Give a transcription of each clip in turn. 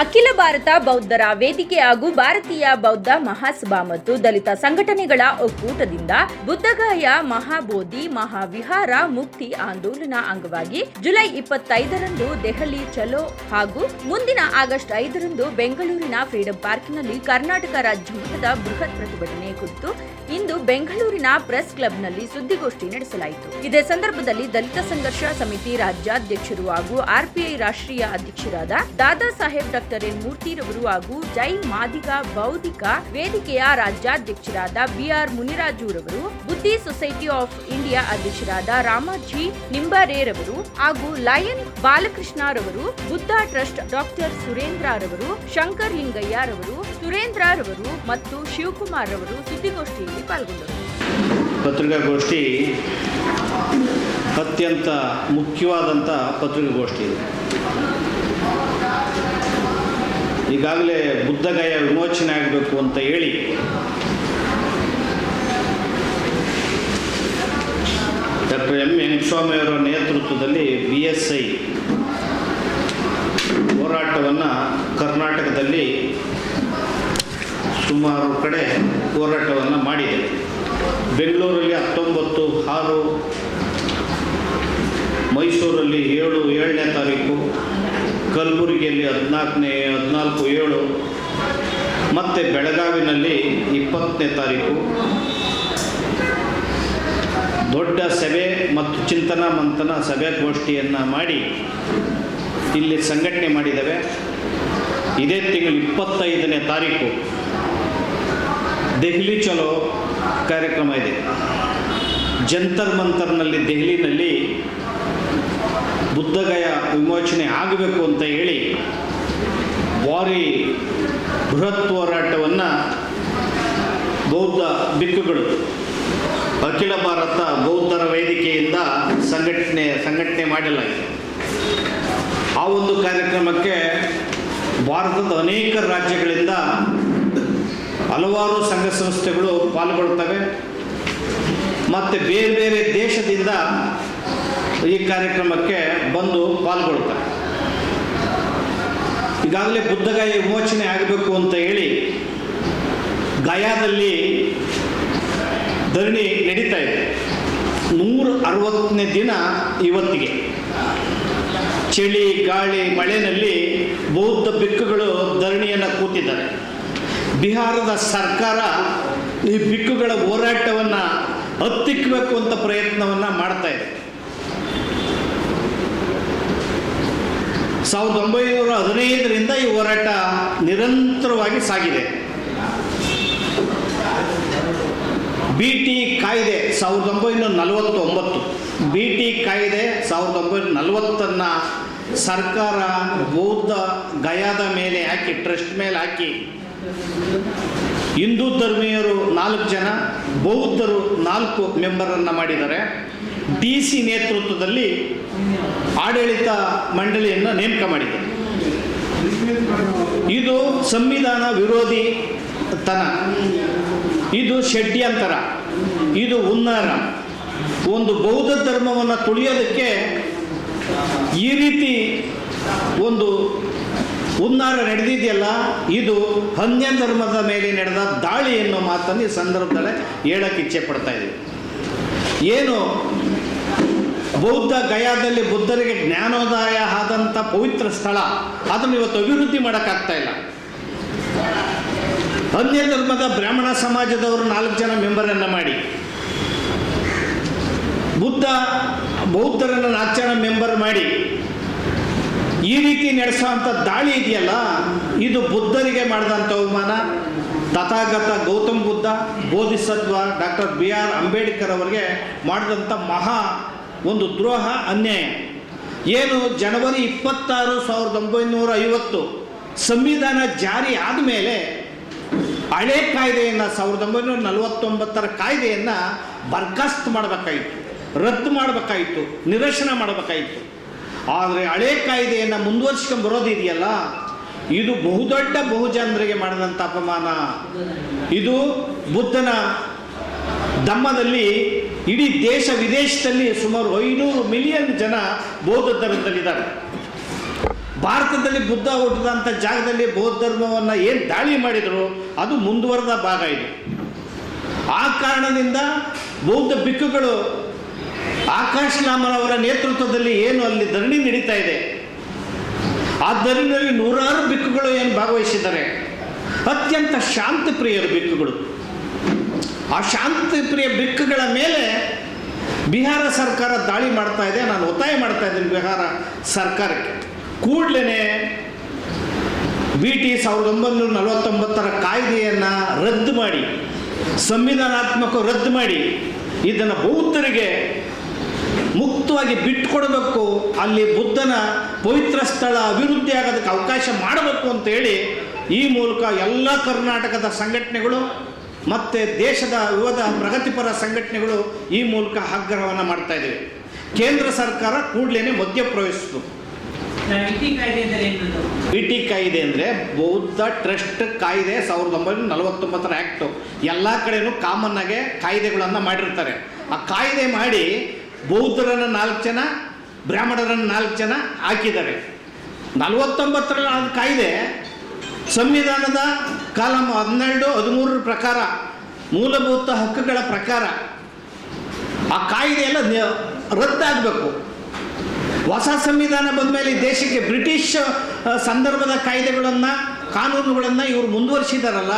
ಅಖಿಲ ಭಾರತ ಬೌದ್ಧರ ವೇದಿಕೆ ಹಾಗೂ ಭಾರತೀಯ ಬೌದ್ಧ ಮಹಾಸಭಾ ಮತ್ತು ದಲಿತ ಸಂಘಟನೆಗಳ ಒಕ್ಕೂಟದಿಂದ ಬುದ್ಧಗಾಯ ಮಹಾಬೋಧಿ, ಮಹಾವಿಹಾರ, ಮುಕ್ತಿ ಆಂದೋಲನ ಅಂಗವಾಗಿ ಜುಲೈ ಇಪ್ಪತ್ತೈದರಂದು ದೆಹಲಿ ಚಲೋ ಹಾಗೂ ಮುಂದಿನ ಆಗಸ್ಟ್ ಐದರಂದು ಬೆಂಗಳೂರಿನ ಫ್ರೀಡಂ ಪಾರ್ಕ್ನಲ್ಲಿ ಕರ್ನಾಟಕ ರಾಜ್ಯ ಮಟ್ಟದ ಬೃಹತ್ ಪ್ರತಿಭಟನೆ ಕುರಿತು ಇಂದು ಬೆಂಗಳೂರಿನ ಪ್ರೆಸ್ ಕ್ಲಬ್ನಲ್ಲಿ ಸುದ್ದಿಗೋಷ್ಠಿ ನಡೆಸಲಾಯಿತು. ಇದೇ ಸಂದರ್ಭದಲ್ಲಿ ದಲಿತ ಸಂಘರ್ಷ ಸಮಿತಿ ರಾಜ್ಯಾಧ್ಯಕ್ಷರು ಹಾಗೂ ಆರ್ಪಿಐ ರಾಷ್ಟ್ರೀಯ ಅಧ್ಯಕ್ಷರಾದ ದಾದಾ ಸಾಹೇಬ್ ಡಾಕ್ಟರ್ ಎನ್ ಮೂರ್ತಿರವರು ಹಾಗೂ ಜೈ ಮಾದಿಗ ಬೌದ್ಧಿಕ ವೇದಿಕೆಯ ರಾಜ್ಯಾಧ್ಯಕ್ಷರಾದ ಬಿಆರ್ ಮುನಿರಾಜುರವರು ಬುದ್ಧಿ ಸೊಸೈಟಿ ಆಫ್ ಇಂಡಿಯಾ ಅಧ್ಯಕ್ಷರಾದ ರಾಮಾಜಿ ನಿಂಬರೇರವರು ಹಾಗೂ ಲಯನ್ ಬಾಲಕೃಷ್ಣರವರು ಬುದ್ಧ ಟ್ರಸ್ಟ್ ಡಾಕ್ಟರ್ ಸುರೇಂದ್ರ ರವರು, ಶಂಕರ್ ಸುರೇಂದ್ರ ರವರು ಮತ್ತು ಶಿವಕುಮಾರ್ ರವರು ಸುದ್ದಿಗೋಷ್ಠಿಯಲ್ಲಿ ಪಾಲ್ಗೊಂಡರು. ಪತ್ರಿಕಾಗೋಷ್ಠಿ ಅತ್ಯಂತ ಮುಖ್ಯವಾದಂಥ ಪತ್ರಿಕಾಗೋಷ್ಠಿ ಇದು. ಈಗಾಗಲೇ ಬುದ್ಧಗಯ ವಿಮೋಚನೆ ಆಗಬೇಕು ಅಂತ ಹೇಳಿ. ಡಾಕ್ಟರ್ ಎಂ ವೆಂಕಟಸ್ವಾಮಿಯವರ ನೇತೃತ್ವದಲ್ಲಿ ಬಿ ಎಸ್ ಐ ಹೋರಾಟವನ್ನು ಕರ್ನಾಟಕದಲ್ಲಿ ಸುಮಾರು ಕಡೆ ಹೋರಾಟವನ್ನು ಮಾಡಿದೆ. ಬೆಂಗಳೂರಲ್ಲಿ ಹತ್ತೊಂಬತ್ತು, ಆರು, ಮೈಸೂರಲ್ಲಿ ಏಳು, ಏಳನೇ ತಾರೀಕು ಕಲಬುರಗಿಯಲ್ಲಿ ಹದಿನಾಲ್ಕನೇ, ಹದಿನಾಲ್ಕು, ಏಳು, ಮತ್ತು ಬೆಳಗಾವಿನಲ್ಲಿ ಇಪ್ಪತ್ತನೇ ತಾರೀಕು. ದೊಡ್ಡ ಸಭೆ ಮತ್ತು ಚಿಂತನ ಮಂಥನ ಸಭೆಗೋಷ್ಠಿಯನ್ನು ಮಾಡಿ ಇಲ್ಲಿ ಸಂಘಟನೆ ಮಾಡಿದ್ದೇವೆ. ಇದೇ ತಿಂಗಳು ಇಪ್ಪತ್ತೈದನೇ ತಾರೀಕು. ದೆಹಲಿ ಚಲೋ ಕಾರ್ಯಕ್ರಮ ಇದೆ. ಜಂತರ್ ಮಂತರ್ನಲ್ಲಿ ದೆಹಲಿನಲ್ಲಿ ಬುದ್ಧಗಯ ವಿಮೋಚನೆ ಆಗಬೇಕು ಅಂತ ಹೇಳಿ ಭಾರಿ ಬೃಹತ್ ಹೋರಾಟವನ್ನು ಬೌದ್ಧ ಬಿಕ್ಕುಗಳು ಅಖಿಲ ಭಾರತ ಬೌದ್ಧರ ವೇದಿಕೆಯಿಂದ ಸಂಘಟನೆ ಸಂಘಟನೆ ಮಾಡಲಾಗಿದೆ ಆ ಒಂದು ಕಾರ್ಯಕ್ರಮಕ್ಕೆ ಭಾರತದ ಅನೇಕ ರಾಜ್ಯಗಳಿಂದ ಹಲವಾರು ಸಂಘ ಸಂಸ್ಥೆಗಳು ಪಾಲ್ಗೊಳ್ತವೆ. ಮತ್ತು ಬೇರೆ ಬೇರೆ ದೇಶದಿಂದ ಈ ಕಾರ್ಯಕ್ರಮಕ್ಕೆ ಬಂದು ಪಾಲ್ಗೊಳ್ತಾರೆ. ಈಗಾಗಲೇ ಬುದ್ಧಗಾಯಿ ವಿಮೋಚನೆ ಆಗಬೇಕು ಅಂತ ಹೇಳಿ ಗಯಾದಲ್ಲಿ ಧರಣಿ ನಡೀತಾ ಇದೆ. ನೂರ ಅರವತ್ತನೇ ದಿನ ಇವತ್ತಿಗೆ. ಚಳಿ, ಗಾಳಿ ಮಳೆಯಲ್ಲಿ ಬೌದ್ಧ ಬಿಕ್ಕುಗಳು ಧರಣಿಯನ್ನು ಕೂತಿದ್ದಾರೆ. ಬಿಹಾರದ ಸರ್ಕಾರ ಈ ಬಿಕ್ಕುಗಳ ಹೋರಾಟವನ್ನು ಹತ್ತಿಕ್ಕಬೇಕು ಅಂತ ಪ್ರಯತ್ನವನ್ನು ಮಾಡ್ತಾ ಇದೆ. ಸಾವಿರದ ಒಂಬೈನೂರ ಹದಿನೈದರಿಂದ ಈ ಹೋರಾಟ ನಿರಂತರವಾಗಿ ಸಾಗಿದೆ. ಬಿ ಟಿ ಕಾಯ್ದೆ ಸಾವಿರದ ಒಂಬೈನೂರ ನಲವತ್ತೊಂಬತ್ತು. ಬಿ ಟಿ ಕಾಯ್ದೆ ಸಾವಿರದ ಒಂಬೈನೂರ ನಲವತ್ತನ್ನು ಸರ್ಕಾರ ಬೌದ್ಧ ಗಯಾದ ಮೇಲೆ ಹಾಕಿ, ಟ್ರಸ್ಟ್ ಮೇಲೆ ಹಾಕಿ, ಹಿಂದೂ ಧರ್ಮೀಯರು ನಾಲ್ಕು ಜನ, ಬೌದ್ಧರು ನಾಲ್ಕು ಮೆಂಬರನ್ನು ಮಾಡಿದ್ದಾರೆ. ಡಿ ಸಿ ನೇತೃತ್ವದಲ್ಲಿ ಆಡಳಿತ ಮಂಡಳಿಯನ್ನು ನೇಮಕ ಮಾಡಿದೆ. ಇದು ಸಂವಿಧಾನ ವಿರೋಧಿ ತನ. ಇದು ಷಡ್ಯಂತರ ಇದು ಉನ್ನಾರ ಒಂದು ಬೌದ್ಧ ಧರ್ಮವನ್ನು ತುಳಿಯೋದಕ್ಕೆ ಈ ರೀತಿ ಒಂದು ಉನ್ನಾರ ನಡೆದಿದೆಯಲ್ಲ, ಇದು ಅನ್ಯ ಧರ್ಮದ ಮೇಲೆ ನಡೆದ ದಾಳಿ ಎನ್ನುವ ಮಾತನ್ನು ಈ ಸಂದರ್ಭದಲ್ಲೇ ಹೇಳಕ್ಕೆ ಇಚ್ಛೆ ಪಡ್ತಾ ಇದ್ದೀವಿ. ಏನು ಬೌದ್ಧ ಗಯಾದಲ್ಲಿ ಬುದ್ಧರಿಗೆ ಜ್ಞಾನೋದಯ ಆದಂಥ ಪವಿತ್ರ ಸ್ಥಳ. ಅದನ್ನು ಇವತ್ತು ಅಭಿವೃದ್ಧಿ ಮಾಡೋಕ್ಕಾಗ್ತಾ ಇಲ್ಲ. ಅನ್ಯ ಧರ್ಮದ ಬ್ರಾಹ್ಮಣ ಸಮಾಜದವರು ನಾಲ್ಕು ಜನ ಮೆಂಬರನ್ನು ಮಾಡಿ. ಬುದ್ಧ ಬೌದ್ಧರನ್ನು ನಾಲ್ಕು ಜನ ಮೆಂಬರ್ ಮಾಡಿ. ಈ ರೀತಿ ನಡೆಸುವಂಥ ದಾಳಿ ಇದೆಯಲ್ಲ, ಇದು ಬುದ್ಧರಿಗೆ ಮಾಡಿದಂಥ ಅವಮಾನ. Tathagata Gautam Buddha, Bodhisattva doctor B R Ambedkar ಅವರಿಗೆ ಮಾಡಿದಂಥ ಮಹಾ ಒಂದು ದ್ರೋಹ, ಅನ್ಯಾಯ. ಏನು, ಜನವರಿ ಇಪ್ಪತ್ತಾರು ಸಾವಿರದ ಒಂಬೈನೂರ ಐವತ್ತು ಸಂವಿಧಾನ ಜಾರಿ ಆದಮೇಲೆ ಹಳೆ ಕಾಯ್ದೆಯನ್ನು ಸಾವಿರದ ಒಂಬೈನೂರ ನಲವತ್ತೊಂಬತ್ತರ ಕಾಯ್ದೆಯನ್ನು ಬರ್ಖಾಸ್ತ್ ಮಾಡಬೇಕಾಯಿತು, ರದ್ದು ಮಾಡಬೇಕಾಯಿತು, ನಿರಶನ ಮಾಡಬೇಕಾಯಿತು. ಆದರೆ ಹಳೆ ಕಾಯ್ದೆಯನ್ನು ಮುಂದುವರ್ಸ್ಕೊಂಡು ಬರೋದಿದೆಯಲ್ಲ? ಇದು ಬಹುದೊಡ್ಡ ಬಹುಜನರಿಗೆ ಮಾಡಿದಂಥ ಅಪಮಾನ. ಇದು ಬುದ್ಧನ ಧಮ್ಮದಲ್ಲಿ ಇಡೀ ದೇಶ ವಿದೇಶದಲ್ಲಿ ಸುಮಾರು ಐನೂರು ಮಿಲಿಯನ್ ಜನ ಬೌದ್ಧ ಧರ್ಮದಲ್ಲಿದ್ದಾರೆ ಭಾರತದಲ್ಲಿ ಬುದ್ಧ ಹುಟ್ಟಿದಂಥ ಜಾಗದಲ್ಲಿ ಬೌದ್ಧ ಧರ್ಮವನ್ನು ಏನು ದಾಳಿ ಮಾಡಿದರು, ಅದು ಮುಂದುವರೆದ ಭಾಗ ಇದು. ಆ ಕಾರಣದಿಂದ ಬೌದ್ಧ ಬಿಕ್ಕುಗಳು ಆಕಾಶ್ ನಾಮನವರ ನೇತೃತ್ವದಲ್ಲಿ ಏನು ಅಲ್ಲಿ ಧರಣಿ ನಡೀತಾ ಇದೆ, ಆ ಧರಣಿಯಲ್ಲಿ ನೂರಾರು ಬಿಕ್ಕುಗಳು ಏನು ಭಾಗವಹಿಸಿದ್ದಾರೆ. ಅತ್ಯಂತ ಶಾಂತಿ ಪ್ರಿಯರು ಬಿಕ್ಕುಗಳು ಆ ಶಾಂತಿ ಪ್ರಿಯ ಬಿಕ್ಕುಗಳ ಮೇಲೆ ಬಿಹಾರ ಸರ್ಕಾರ ದಾಳಿ ಮಾಡ್ತಾ ಇದೆ. ನಾನು ಒತ್ತಾಯ ಮಾಡ್ತಾ ಇದ್ದೀನಿ ಬಿಹಾರ ಸರ್ಕಾರಕ್ಕೆ. ಕೂಡಲೇ ಬಿ ಟಿ ಸಾವಿರದ ಒಂಬೈನೂರ ನಲವತ್ತೊಂಬತ್ತರ ಕಾಯ್ದೆಯನ್ನು ರದ್ದು ಮಾಡಿ, ಸಂವಿಧಾನಾತ್ಮಕ ರದ್ದು ಮಾಡಿ, ಇದನ್ನು ಬೌದ್ಧರಿಗೆ ಮುಕ್ತವಾಗಿ ಬಿಟ್ಟುಕೊಡಬೇಕು, ಅಲ್ಲಿ ಬುದ್ಧನ ಪವಿತ್ರ ಸ್ಥಳ ಅಭಿವೃದ್ಧಿ ಆಗೋದಕ್ಕೆ ಅವಕಾಶ ಮಾಡಬೇಕು ಅಂತೇಳಿ ಈ ಮೂಲಕ ಎಲ್ಲ ಕರ್ನಾಟಕದ ಸಂಘಟನೆಗಳು ಮತ್ತು ದೇಶದ ವಿವಿಧ ಪ್ರಗತಿಪರ ಸಂಘಟನೆಗಳು ಈ ಮೂಲಕ ಆಗ್ರಹವನ್ನು ಮಾಡ್ತಾ ಇದ್ದೇವೆ ಕೇಂದ್ರ ಸರ್ಕಾರ ಕೂಡಲೇ ಮಧ್ಯಪ್ರವೇಶಿಸಿತು ಬಿ ಟಿ ಕಾಯ್ದೆ ಅಂದರೆ ಬೌದ್ಧ ಟ್ರಸ್ಟ್ ಕಾಯ್ದೆ ಸಾವಿರದ ಒಂಬೈನೂರ ನಲವತ್ತೊಂಬತ್ತರ ಆ್ಯಕ್ಟು ಎಲ್ಲ ಕಡೆಯೂ ಕಾಮನ್ ಆಗಿ ಕಾಯ್ದೆಗಳನ್ನು ಮಾಡಿರ್ತಾರೆ. ಆ ಕಾಯ್ದೆ ಮಾಡಿ ಬೌದ್ಧರನ್ನು ನಾಲ್ಕು ಜನ ಬ್ರಾಹ್ಮಣರನ್ನು ನಾಲ್ಕು ಜನ ಹಾಕಿದ್ದಾರೆ. ನಲವತ್ತೊಂಬತ್ತರ ಕಾಯ್ದೆ ಸಂವಿಧಾನದ ಕಾಲಂ ಹನ್ನೆರಡು, ಹದಿಮೂರರ ಪ್ರಕಾರ, ಮೂಲಭೂತ ಹಕ್ಕುಗಳ ಪ್ರಕಾರ ಆ ಕಾಯ್ದೆಯೆಲ್ಲ ರದ್ದಾಗಬೇಕು. ಹೊಸ ಸಂವಿಧಾನ ಬಂದ ಮೇಲೆ ದೇಶಕ್ಕೆ ಬ್ರಿಟಿಷ್ ಸಂದರ್ಭದ ಕಾಯ್ದೆಗಳನ್ನು, ಕಾನೂನುಗಳನ್ನು ಇವರು ಮುಂದುವರಿಸಿದಾರಲ್ಲ,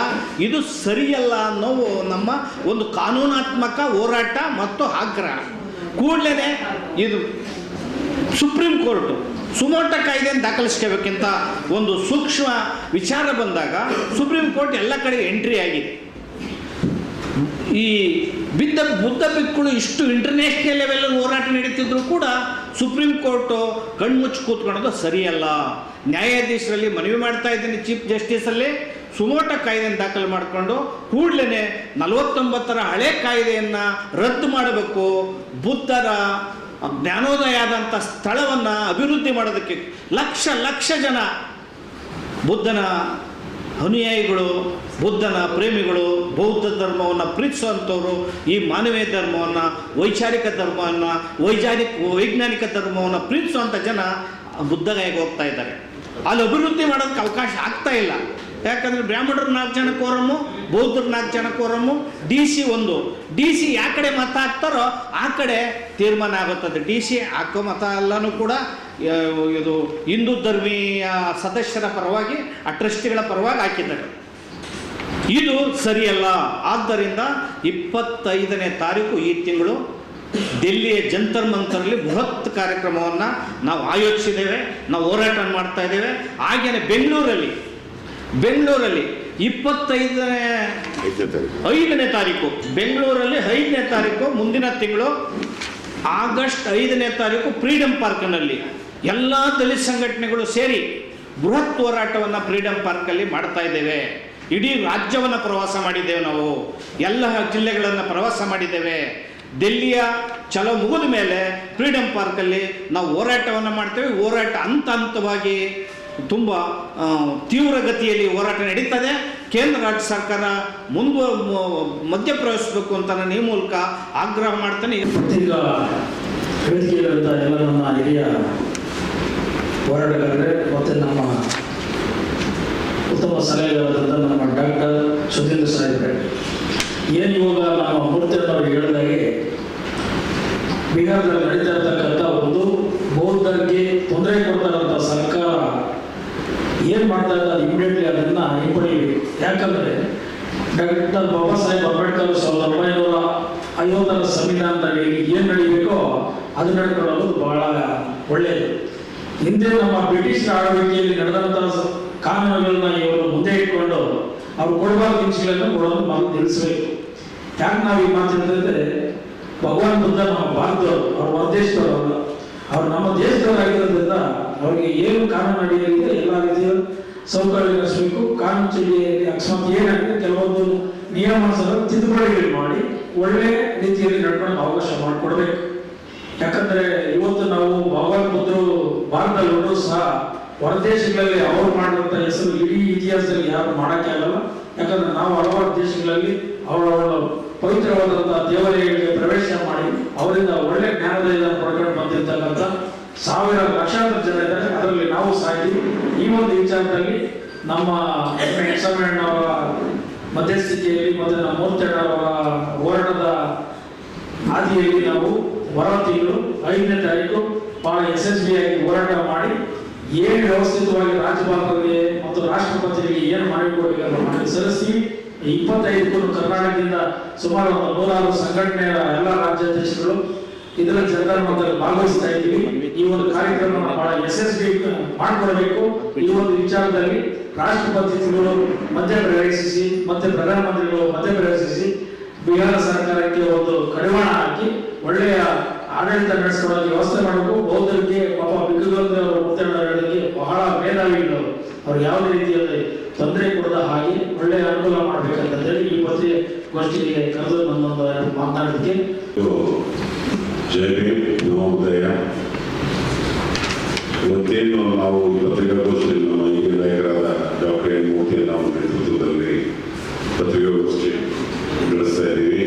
ಇದು ಸರಿಯಲ್ಲ ಅನ್ನೋ ನಮ್ಮ ಒಂದು ಕಾನೂನಾತ್ಮಕ ಹೋರಾಟ ಮತ್ತು ಆಗ್ರಹ. ಕೂಡಲೇ ಇದು ಸುಪ್ರೀಂ ಕೋರ್ಟು. ಸುಮೋಟ ಕಾಯ್ದೆಯನ್ನು ದಾಖಲಿಸ್ಕೋಬೇಕಿಂತ ಒಂದು ಸೂಕ್ಷ್ಮ ವಿಚಾರ ಬಂದಾಗ ಸುಪ್ರೀಂ ಕೋರ್ಟ್ ಎಲ್ಲ ಕಡೆ ಎಂಟ್ರಿ ಆಗಿದೆ. ಈ ಬಿದ್ದ ಬುದ್ಧ ಬಿಕ್ಕುಳು ಇಷ್ಟು ಇಂಟರ್ನ್ಯಾಷನಲ್ ಲೆವೆಲಲ್ಲಿ ಹೋರಾಟ ನಡೀತಿದ್ರು ಕೂಡ ಸುಪ್ರೀಂ ಕೋರ್ಟು ಕಣ್ಮುಚ್ಚಿ ಕೂತ್ಕೊಳ್ಳೋದು ಸರಿಯಲ್ಲ. ನ್ಯಾಯಾಧೀಶರಲ್ಲಿ ಮನವಿ ಮಾಡ್ತಾ ಇದ್ದೀನಿ ಚೀಫ್ ಜಸ್ಟಿಸಲ್ಲಿ. ಸುಮೋಟ ಕಾಯ್ದೆಯನ್ನು ದಾಖಲು ಮಾಡಿಕೊಂಡು ಕೂಡಲೇ ನಲವತ್ತೊಂಬತ್ತರ ಹಳೆ ಕಾಯ್ದೆಯನ್ನು ರದ್ದು ಮಾಡಬೇಕು. ಬುದ್ಧರ ಜ್ಞಾನೋದಯ ಆದಂಥ ಸ್ಥಳವನ್ನು ಅಭಿವೃದ್ಧಿ ಮಾಡೋದಕ್ಕೆ ಲಕ್ಷ ಲಕ್ಷ ಜನ ಬುದ್ಧನ ಅನುಯಾಯಿಗಳು, ಬುದ್ಧನ ಪ್ರೇಮಿಗಳು, ಬೌದ್ಧ ಧರ್ಮವನ್ನು ಪ್ರೀತಿಸುವಂಥವರು, ಈ ಮಾನವೀಯ ಧರ್ಮವನ್ನು, ವೈಚಾರಿಕ ಧರ್ಮವನ್ನು, ವೈಚಾರಿಕ, ವೈಜ್ಞಾನಿಕ ಧರ್ಮವನ್ನು ಪ್ರೀತಿಸುವಂಥ ಜನ ಬುದ್ಧಗಾಯಿಗೆ ಹೋಗ್ತಾ ಇದ್ದಾರೆ. ಅಲ್ಲಿ ಅಭಿವೃದ್ಧಿ ಮಾಡೋದಕ್ಕೆ ಅವಕಾಶ ಆಗ್ತಾ ಇಲ್ಲ. ಯಾಕಂದರೆ ಬ್ರಾಹ್ಮಣರು ನಾಲ್ಕು ಜನ ಕೋರಮ್ಮು ಬೌದ್ಧರು ನಾಲ್ಕು ಡಿ ಸಿ ಒಂದು. ಡಿ ಸಿ ಯಾ ಕಡೆ ಮತ ಹಾಕ್ತಾರೋ ಆ ಕಡೆ ತೀರ್ಮಾನ ಆಗುತ್ತದೆ. ಡಿ ಸಿ ಹಾಕೋ ಮತ ಎಲ್ಲನೂ ಕೂಡ ಇದು ಹಿಂದೂ ಧರ್ಮೀಯ ಸದಸ್ಯರ ಪರವಾಗಿ, ಆ ಟ್ರಸ್ಟಿಗಳ ಪರವಾಗಿ ಹಾಕಿದ್ದಾರೆ. ಇದು ಸರಿಯಲ್ಲ. ಆದ್ದರಿಂದ ಇಪ್ಪತ್ತೈದನೇ ತಾರೀಕು ಈ ತಿಂಗಳು ದೆಲ್ಲಿಯ ಜಂತರ್ ಮಂತರ್ಲಿ ಬೃಹತ್ ಕಾರ್ಯಕ್ರಮವನ್ನು ನಾವು ಆಯೋಜಿಸಿದ್ದೇವೆ. ನಾವು ಹೋರಾಟ ಮಾಡ್ತಾ ಇದ್ದೇವೆ. ಹಾಗೆಯೇ ಬೆಂಗಳೂರಲ್ಲಿ ಬೆಂಗಳೂರಲ್ಲಿ ಇಪ್ಪತ್ತೈದನೇ ಐದನೇ ತಾರೀಕು. ಬೆಂಗಳೂರಲ್ಲಿ ಐದನೇ ತಾರೀಕು, ಮುಂದಿನ ತಿಂಗಳು ಆಗಸ್ಟ್ ಐದನೇ ತಾರೀಕು ಫ್ರೀಡಮ್ ಪಾರ್ಕ್ನಲ್ಲಿ ಎಲ್ಲ ದಲಿತ ಸಂಘಟನೆಗಳು ಸೇರಿ ಬೃಹತ್ ಹೋರಾಟವನ್ನು ಫ್ರೀಡಮ್ ಪಾರ್ಕಲ್ಲಿ ಮಾಡ್ತಾ ಇದ್ದೇವೆ. ಇಡೀ ರಾಜ್ಯವನ್ನು ಪ್ರವಾಸ ಮಾಡಿದ್ದೇವೆ ನಾವು. ಎಲ್ಲ ಜಿಲ್ಲೆಗಳನ್ನು ಪ್ರವಾಸ ಮಾಡಿದ್ದೇವೆ. ದೆಲ್ಲಿಯ ಚಲೋ ಮುಗಿದ ಮೇಲೆ ಫ್ರೀಡಮ್ ಪಾರ್ಕಲ್ಲಿ ನಾವು ಹೋರಾಟವನ್ನು ಮಾಡ್ತೇವೆ. ಹೋರಾಟ ಹಂತ ಹಂತವಾಗಿ ತುಂಬ ತೀವ್ರ ತೀವ್ರಗತಿಯಲ್ಲಿ ಹೋರಾಟ ನಡೀತದೆ. ಕೇಂದ್ರ ರಾಜ್ಯ ಸರ್ಕಾರ ಮುಂದುವ ಮಧ್ಯಪ್ರವೇಶಿಸಬೇಕು ಅಂತ ನಾನು ಈ ಮೂಲಕ ಆಗ್ರಹ ಮಾಡ್ತಾನೆ. ಈಗ ವೇದಿಕೆಯಲ್ಲಿರುವಂಥ ಎಲ್ಲ ನಮ್ಮ ಹಿರಿಯ ಹೋರಾಟಗಾರರೇ, ಮತ್ತು ನಮ್ಮ ಉತ್ತಮ ಸಲಹೆಗಾರರಾದಂಥ ನಮ್ಮ ಡಾಕ್ಟರ್ ಸುಧೀಂದ್ರ ಸಾಹೇಬ್ರೆ, ಏನು ಇವಾಗ ನಮ್ಮ ಮೂರ್ತಿಯನ್ನು ಹೇಳಿದಾಗೆ, ಬಿಹಾರದಲ್ಲಿ ನಡೀತಾ ಇರ್ತಕ್ಕಂಥ ಒಂದು ಬೌದ್ಧರಿಗೆ ತೊಂದರೆ ಕೊಡ್ತಾ ಇರೋಂಥ ಸರ್ಕಾರ ಏನು ಮಾಡ್ತಾ ಇದ್ದಾರೆ ಇಮಿಡಿಯೇಟ್ಲಿ ಅದನ್ನು ಹಿಂಪಡೆಯಬೇಕು ಯಾಕಂದರೆ ಡಾಕ್ಟರ್ ಬಾಬಾ ಸಾಹೇಬ್ ಅಂಬೇಡ್ಕರ್ ಸಾವಿರದ ಒಂಬೈನೂರ ಐವತ್ತರ ಸಂವಿಧಾನದಲ್ಲಿ ಏನು ನಡೀಬೇಕೋ ಅದು ನಡ್ಕೊಳ್ಳೋದು ಬಹಳ ಒಳ್ಳೆಯದು ಹಿಂದೆ ನಮ್ಮ ಬ್ರಿಟಿಷ್ ಆಳ್ವಿಕೆಯಲ್ಲಿ ನಡೆದಂಥ ಸ- ಕಾನೂನುಗಳನ್ನ ಇವರು ಮುಂದೆ ಇಟ್ಕೊಂಡು ಅವ್ರು ಕೊಡಬಾರ್ದು ಹಿಂಸೆಗಳನ್ನು ಕೊಡೋದು ಮಾತು ತಿಳಿಸ್ಬೇಕು ಯಾಕೆ ನಾವು ಈ ಮಾತಾಡ್ತಿದ್ರೆ ಭಗವಾನ್ ಬುದ್ಧ ನಮ್ಮ ಭಾರತದವರು, ಅವ್ರ ಹೊರ ದೇಶದವರು ಅವರು ಅವ್ರು ನಮ್ಮ ದೇಶದವರಾಗಿರೋದ್ರಿಂದ ಅವರಿಗೆ ಏನು ಕಾನೂನು ಅಡಿಯಲ್ಲಿ ಎಲ್ಲ ರೀತಿಯ ಸೌಕರ್ಯ ನಡೆಸಬೇಕು ಕಾನೂನು ಚಳಿಯಲ್ಲಿ ಅಕಸ್ಮಾತ್ ಏನಾಗಿದೆ, ಕೆಲವೊಂದು ನಿಯಮಾನುಸಾರ ತಿದ್ದುಪಡಿಗಳು ಮಾಡಿ ಒಳ್ಳೆ ರೀತಿಯಲ್ಲಿ ನಡ್ಕೊಂಡು ಅವಕಾಶ ಮಾಡಿಕೊಡ್ಬೇಕು. ಯಾಕಂದ್ರೆ ಇವತ್ತು ನಾವು ಭಗವಾನ್ ಭಾರತದಲ್ಲಿ ಸಹ ಹೊರದೇಶಗಳಲ್ಲಿ ಅವರು ಮಾಡಿದಂಥ ಹೆಸರು ಇಡೀ ಇತಿಹಾಸದಲ್ಲಿ ಯಾರು ಮಾಡಕ್ಕೆ ಆಗಲ್ಲ. ಯಾಕಂದ್ರೆ ನಾವು ಹಲವಾರು ದೇಶಗಳಲ್ಲಿ ಅವರವರ ಪವಿತ್ರವಾದಂತಹ ದೇವಾಲಯಗಳಿಗೆ ಪ್ರವೇಶ ಮಾಡಿ ಅವರಿಂದ ಒಳ್ಳೆ ಜ್ಞಾನೋದಯದ ಪ್ರಕಟ ಬಂದಿರ್ತಕ್ಕಂಥ ಸಾವಿರ ಲಕ್ಷಾಂತರ ಜನ ಇದ್ದಾರೆ. ಅದರಲ್ಲಿ ನಾವು ಸಾಯ್ತೀವಿ ಈ ಒಂದು ವಿಚಾರದಲ್ಲಿ ನಮ್ಮ ಯಕ್ಷಮಣ್ಣವರ ಮಧ್ಯಸ್ಥಿತಿಯಲ್ಲಿ ಮತ್ತೆ ನಮ್ಮ ಮೂರ್ತಣ್ಣವರ ಹೋರಾಟದ ಹಾದಿಯಲ್ಲಿ ನಾವು ಹೊರ ತಿಂಗಳು ಐದನೇ ತಾರೀಕು ಬಹಳ ಯಶಸ್ವಿಯಾಗಿ ಹೋರಾಟ ಮಾಡಿ ಏನು ವ್ಯವಸ್ಥಿತವಾಗಿ ರಾಜ್ಯಪಾಲರಿಗೆ ಮತ್ತು ರಾಷ್ಟ್ರಪತಿಗಳಿಗೆ ಏನು ಮಾಡಿಕೊಡಬೇಕು ಮಾಡಿ ಸಲ್ಲಿಸ್ತೀವಿ ಇಪ್ಪತ್ತೈದಕ್ಕೂ ಕರ್ನಾಟಕದಿಂದ ಸುಮಾರು ಒಂದು ನೂರಾರು ಸಂಘಟನೆಯ ಎಲ್ಲ ರಾಜ್ಯಾಧ್ಯಕ್ಷರು ಇದರ ಜನಧರ್ಮದಲ್ಲಿ ಭಾಗವಹಿಸ್ತಾ ಇದ್ದೀವಿ. ಈ ಒಂದು ಕಾರ್ಯಕ್ರಮವನ್ನು ಬಹಳ ಯಶಸ್ವಿ ಮಾಡಿಕೊಡಬೇಕು ಈ ಒಂದು ವಿಚಾರದಲ್ಲಿ ರಾಷ್ಟ್ರಪತಿಗಳು ಮಧ್ಯಪ್ರವೇಶಿಸಿ ಮತ್ತೆ ಪ್ರಧಾನಮಂತ್ರಿಗಳು ಮಧ್ಯಪ್ರವೇಶಿಸಿ ಬಿಹಾರ ಸರ್ಕಾರಕ್ಕೆ ಒಂದು ಕಡಿವಾಣ ಹಾಕಿ ಒಳ್ಳೆಯ ಆಡಳಿತ ನಡೆಸಿಕೊಳ್ಳಲು ವ್ಯವಸ್ಥೆ ಮಾಡಬೇಕು. ಬೌದ್ಧರಿಗೆ ಪಾಪ ಮುತ್ತಣ್ಣಗಳಿಗೆ ಬಹಳ ಮೇಧಾವಿಗಳು ಅವ್ರು ಯಾವುದೇ ರೀತಿಯಲ್ಲಿ ತೊಂದರೆ ಕೊಡದ ಹಾಗೆ ಒಳ್ಳೆಯ ಅನುಕೂಲ ಮಾಡಬೇಕಂತ ಹೇಳಿ ಈ ಪತ್ರಿಕೆ ಗೋಷ್ಠಿಗೆ ಕರೆದು ನನ್ನೊಂದು ಮಾತನಾಡೋದಕ್ಕೆ ಭೀಮ್ ನವೋದಯ. ಇವತ್ತೇನು ನಾವು ಈ ಪತ್ರಿಕಾಗೋಷ್ಠಿಯಲ್ಲಿ ನಮ್ಮ ಹಿರಿಯ ನಾಯಕರಾದ ಡಾಕ್ಟರ್ ಎನ್ ಮೂರ್ತಿ ನಾವು ನೇತೃತ್ವದಲ್ಲಿ ಪತ್ರಿಕಾಗೋಷ್ಠಿ ನಡೆಸ್ತಾ ಇದ್ದೀವಿ.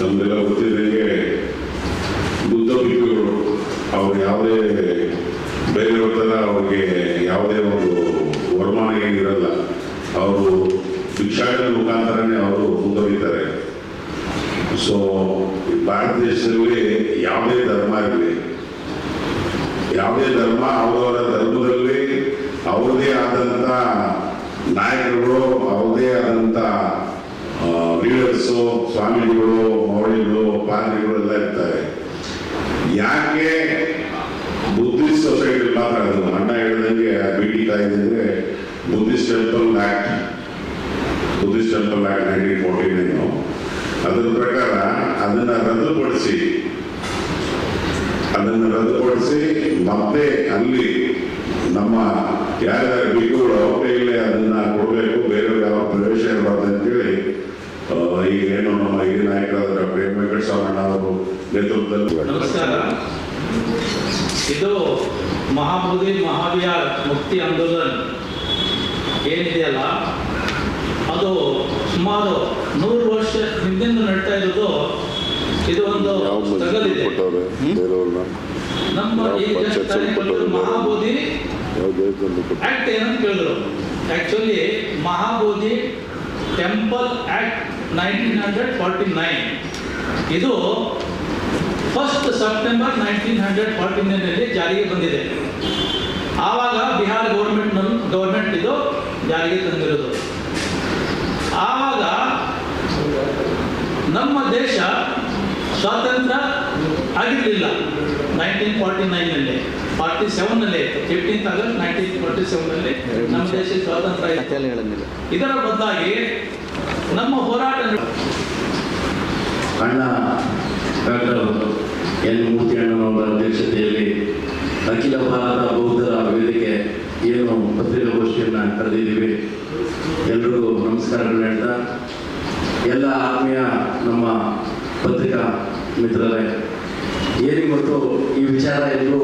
ನಮ್ದೆಲ್ಲ ಗೊತ್ತಿದ್ದಂಗೆ ಬುದ್ಧ ಭಿಕ್ಕುಗಳು ಅವ್ರು ಯಾವುದೇ ಬೇರೆ ಥರ ಅವ್ರಿಗೆ ಯಾವುದೇ ಒಂದು ವರಮಾನ ಏನಿರಲ್ಲ ಅವರು ಭಿಕ್ಷಾಟನೆ ಮುಖಾಂತರನೇ ಅವರು ಮುಂದುವರಿತಾರೆ ಸೊ ಭಾರತ ದೇಶದಲ್ಲಿ ಯಾವುದೇ ಧರ್ಮ ಇರಲಿ, ಯಾವುದೇ ಧರ್ಮ ಅವರವರ ಧರ್ಮದಲ್ಲಿ ಅವರದೇ ಆದಂತ ನಾಯಕರುಗಳು ಅವರದೇ ಆದಂಥ ಲೀಡರ್ಸು, ಸ್ವಾಮೀಜಿಗಳು ಮೌಳಿಗಳು ಪಾದ್ರಿಗಳು ಎಲ್ಲ ಇರ್ತಾರೆ. ಯಾಕೆ ಬುದ್ಧಿಸ್ಟ್ ಸೊಸೈಟಿ ಮಾತ್ರ ಅಣ್ಣ ಹೇಳಿದಂಗೆ ಬೀಡಿತಾ ಇದೆ ಅಂದರೆ Buddhist temple act, Buddhist temple act nineteen forty nine. ಅದರ ಪ್ರಕಾರ ಅದನ್ನ ರದ್ದುಪಡಿಸಿ ಅದನ್ನು ರದ್ದುಪಡಿಸಿ ಮತ್ತೆ ಅಲ್ಲಿ ನಮ್ಮ ಯಾರ್ಯಾರ ಬಿಕ್ಕುಗಳು ಅವರೇ ಇಲ್ಲೇ ಅದನ್ನ ಕೊಡಬೇಕು, ಬೇರೆ ಯಾವ ಪ್ರವೇಶ ಇರಬಾರ್ದು ಅಂತೇಳಿ ಈಗ ಏನು ನಮ್ಮ ನಾಯಕರಾದ ಪ್ರೇಮ್ ವೆಂಕಟಸ್ವಾಮಣ್ಣ ಅವರು ನೇತೃತ್ವದಲ್ಲಿ ಇದು ಮಹಾಬೋಧಿ ಮಹಾವಿಹಾರ್ ಮುಕ್ತಿ ಆಂದೋಲನ್ ಏನಿದೆಯಲ್ಲ ಅದು ಸುಮಾರು ನೂರು ವರ್ಷ ಹಿಂದಿಂದ ನಡೀತಾ ಇರೋದು ಇದು ಒಂದು ತಗಲಿದೆ. ನಮ್ಮ ಮಹಾಬೋಧಿ ಆಕ್ಟ್ ಏನಂತ ಕೇಳಿದ್ರು? Actually Mahabodhi temple act nineteen hundred forty nine ಇದು first September nineteen hundred forty ನೈನಲ್ಲಿ ಜಾರಿಗೆ ಬಂದಿದೆ. ಆವಾಗ ಬಿಹಾರ್ ಗೌರ್ಮೆಂಟ್ ಗೌರ್ಮೆಂಟ್ ಇದು ಜಾರಿಗೆ ತಂದಿರೋದು. ಆವಾಗ ನಮ್ಮ ದೇಶ ಸ್ವಾತಂತ್ರ್ಯ ಆಗಿರಲಿಲ್ಲ. ನೈನ್ಟೀನ್ ಫಾರ್ಟಿ ನೈನಲ್ಲಿ forty ಸೆವೆನ್ನಲ್ಲಿ fifteen fifteenth August nineteen forty ಸೆವೆನ್ನಲ್ಲಿ ನಮ್ಮ ದೇಶ ಸ್ವಾತಂತ್ರ್ಯ ಇತ್ತು ಇದರ ಬದಲಾಗಿ ನಮ್ಮ ಹೋರಾಟ ಅಣ್ಣ ಡಾಕ್ಟರ್ ಎನ್. ಮೂರ್ತಿ ಅಣ್ಣನವರ ಅಧ್ಯಕ್ಷತೆಯಲ್ಲಿ ಅಖಿಲ ಭಾರತ ಬೌದ್ಧರ ವೇದಿಕೆ ಏನು ಪತ್ರಿಕಾಗೋಷ್ಠಿಯನ್ನು ಕರೆದಿದ್ದೀವಿ? ಎಲ್ರಿಗೂ ನಮಸ್ಕಾರಗಳು ಹೇಳ್ತಾ ಎಲ್ಲ ಆತ್ಮೀಯ ನಮ್ಮ ಪತ್ರಿಕಾ ಮಿತ್ರರೇ ಏನಿಗೊತ್ತು ಈ ವಿಚಾರ ಎಲ್ಲರೂ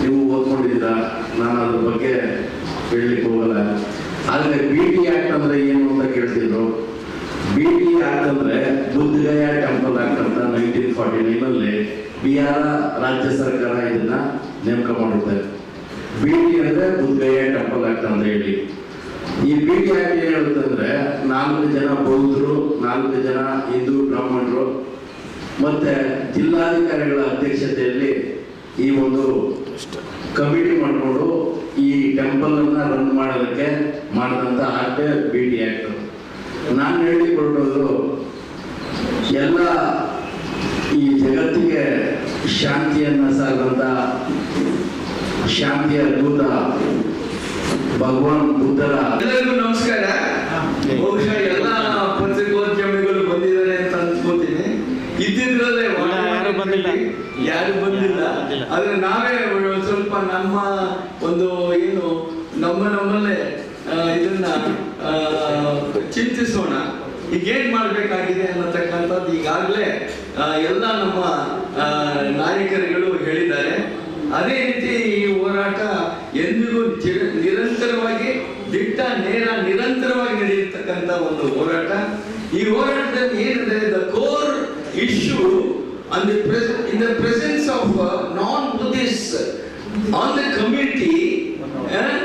ನೀವು ಓದ್ಕೊಂಡಿದ್ದೀರಾ? ನಾನು ಅದ್ರ ಬಗ್ಗೆ ಹೇಳಲಿಕ್ಕೆ ಹೋಗಲ್ಲ. ಆದರೆ ಬಿ ಟಿ ಆ್ಯಕ್ಟ್ ಅಂದರೆ ಏನು ಅಂತ ಕೇಳ್ತಿದ್ರು. ಬಿ ಟಿ ಆಕ್ಟ್ ಅಂದ್ರೆ ಬುದ್ಧಗಯ ಟೆಂಪಲ್ ಆಕ್ಟ್ ಅಂತ ನೈನ್ಟೀನ್ ಫಾರ್ಟಿ ನೈನಲ್ಲಿ ಬಿಹಾರ ರಾಜ್ಯ ಸರ್ಕಾರ ಇದನ್ನ ನೇಮಕ ಮಾಡುತ್ತೆ ಬಿ ಟಿ ಅಂದ್ರೆ ಬುದ್ಧಗಯ ಟೆಂಪಲ್ ಆಕ್ಟ್ ಅಂತ ಹೇಳಿ. ಈ ಬಿ ಟಿ ಆಕ್ಟ್ ಏನ್ ಹೇಳುತ್ತೆ ನಾಲ್ಕು ಜನ ಬೌದ್ಧರು, ನಾಲ್ಕು ಜನ ಹಿಂದೂ ಬ್ರಾಹ್ಮಣರು ಮತ್ತೆ ಜಿಲ್ಲಾಧಿಕಾರಿಗಳ ಅಧ್ಯಕ್ಷತೆಯಲ್ಲಿ ಈ ಒಂದು ಕಮಿಟಿ ಮಾಡಿಕೊಂಡು ಈ ಟೆಂಪಲ್ ಅನ್ನ ರನ್ ಮಾಡೋದಕ್ಕೆ ಮಾಡಿದಂತ ಆಕ್ಟ್ ಬಿ ಟಿ ಆಕ್ಟ್ ನಾನು ಹೇಳಿಕೊಡೋದು ಎಲ್ಲ ಈ ಜಗತ್ತಿಗೆ ಶಾಂತಿಯನ್ನ ಸಾರಿದಂತ ಶಾಂತಿಯ ದೂತ ಭಗವಾನ್ ಬುದ್ಧರ ಎಲ್ಲರಿಗೂ ನಮಸ್ಕಾರ. ಬಹುಶಃ ಎಲ್ಲ ಪತ್ರಿಕೋದ್ಯಮಿಗಳು ಬಂದಿದ್ದಾರೆ ಅಂತ ಅನ್ಕೋತೀನಿ ಇದ್ದಿದ್ರಲ್ಲೇ ಯಾರು ಬಂದಿಲ್ಲ. ಯಾರು ಬಂದಿಲ್ಲ. ಆದ್ರೆ ನಾವೇ ಒಂದ್ ಸ್ವಲ್ಪ ನಮ್ಮ ಒಂದು ಏನು ನಮ್ಮ ನಮ್ಮಲ್ಲೇ ಆ, ಇದನ್ನ ಆ, ಚಿಂತಿಸೋಣ ಈಗ ಏನ್ ಮಾಡ್ಬೇಕಾಗಿದೆ ಅನ್ನತಕ್ಕಂಥದ್ದು ಈಗಾಗಲೇ ಎಲ್ಲ ನಮ್ಮ ಆ, ನಾಯಕರುಗಳು ಹೇಳಿದ್ದಾರೆ ಅದೇ ರೀತಿ ಈ ಹೋರಾಟ ಎಂದಿಗೂ ಚಿರ- ನಿರಂತರವಾಗಿ ದಿಟ್ಟ ನೇರ ನಿರಂತರವಾಗಿ ನಡೆಯತಕ್ಕಂಥ ಒಂದು ಹೋರಾಟ ಈ ಹೋರಾಟದಲ್ಲಿ ಏನಿದೆ the core issue pres- in the presence of uh, non-Buddhist on the community uh,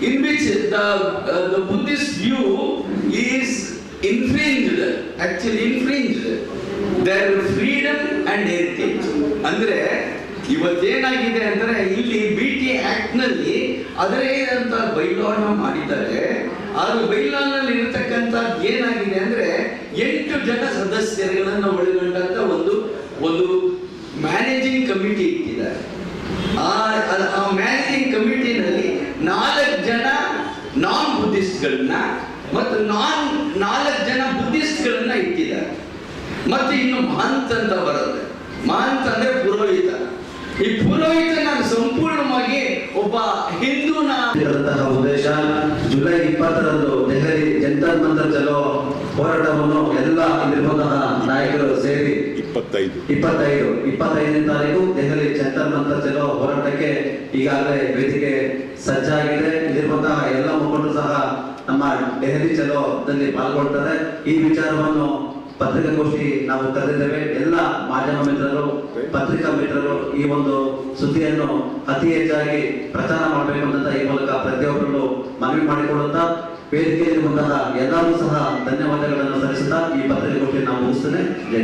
in which the, uh, the Buddhist view is infringed, actually infringed their freedom and heritage. ಅಂದ್ರೆ ಇವತ್ತೇನಾಗಿದೆ ಅಂದ್ರೆ ಇಲ್ಲಿ ಬಿ ಟಿ ಆಕ್ಟ್ನಲ್ಲಿ ಅದರೇ ಅಂತ ಬೈಲಾನ ಮಾಡಿದ್ದಾರೆ ಆದ್ರೆ ಬೈಲಾನಲ್ಲಿ ಇರತಕ್ಕಂತ ಏನಾಗಿದೆ ಅಂದ್ರೆ ಎಂಟು ಜನ ಸದಸ್ಯರುಗಳನ್ನ ಒಳಗೊಂಡಂತ ಒಂದು ಒಂದು ಮ್ಯಾನೇಜಿಂಗ್ ಕಮಿಟಿ ಇಟ್ಟಿದ್ದಾರೆ. ಆ ಮ್ಯಾನೇಜಿಂಗ್ ಕಮಿಟಿನಲ್ಲಿ ನಾಲ್ಕು ಜನ ನಾನ್ ಬುದ್ಧಿಸ್ಟ್ಗಳನ್ನ ಮತ್ತು ನಾನ್, ನಾಲ್ಕು ಜನ ಬುದ್ಧಿಸ್ಟ್ಗಳನ್ನ ಇಟ್ಟಿದ್ದಾರೆ. ಮತ್ತೆ ಇನ್ನು ಮಹಂತ ಅಂತ ಬರುತ್ತೆ. ಮಹಂತ್ ಅಂದ್ರೆ ಪುರೋಹಿತ. ಈ ಪುರೋಹಿತ ನಾನು ಸಂಪೂರ್ಣವಾಗಿ ಒಬ್ಬ ಹಿಂದೂನ ಇರತಕ್ಕಂತಹ ಉದ್ದೇಶ ಜುಲೈ ಇಪ್ಪತ್ತರಂದು ದೆಹಲಿ ಜಂತರ್ ಮಂತರ್ ಚಲೋ ಹೋರಾಟವನ್ನು ಎಲ್ಲ ಇಲ್ಲಿರುವಂತಹ ನಾಯಕರು ಸೇರಿ ಇಪ್ಪತ್ತೈದು. ಇಪ್ಪತ್ತೈದು ಇಪ್ಪತ್ತೈದನೇ ತಾರೀಕು ದೆಹಲಿ ಜಂತರ್ ಮಂತರ್ ಚಲೋ ಹೋರಾಟಕ್ಕೆ ಈಗಾಗಲೇ ವೇದಿಕೆ ಸಜ್ಜಾಗಿದೆ. ಇಲ್ಲಿರುವಂತಹ ಎಲ್ಲ ಮುಖಂಡರು ಸಹ ನಮ್ಮ ದೆಹಲಿ ಚಲೋದಲ್ಲಿ ಪಾಲ್ಗೊಳ್ತಾರೆ. ಈ ವಿಚಾರವನ್ನು ಪತ್ರಿಕಾಗೋಷ್ಠಿ ನಾವು ಕರೆದಿದ್ದೇವೆ ಎಲ್ಲ ಮಾಧ್ಯಮ ಮಿತ್ರರು, ಪತ್ರಿಕಾ ಮಿತ್ರರು ಈ ಒಂದು ಸುದ್ದಿಯನ್ನು ಅತಿ ಹೆಚ್ಚಾಗಿ ಪ್ರಚಾರ ಮಾಡಬೇಕು ಈ ಮೂಲಕ ಪ್ರತಿಯೊಬ್ಬರಲ್ಲೂ ಮನವಿ ಮಾಡಿಕೊಳ್ಳುತ್ತಾ ವೇದಿಕೆಯಲ್ಲಿರುವಂತಹ ಎಲ್ಲರೂ ಸಹ ಧನ್ಯವಾದಗಳನ್ನು ಸಲ್ಲಿಸುತ್ತಾ ಈ ಪತ್ರಿಕಾಗೋಷ್ಠಿ ನಾವು ಮುಗಿಸ್ತೇನೆ ಜೈ.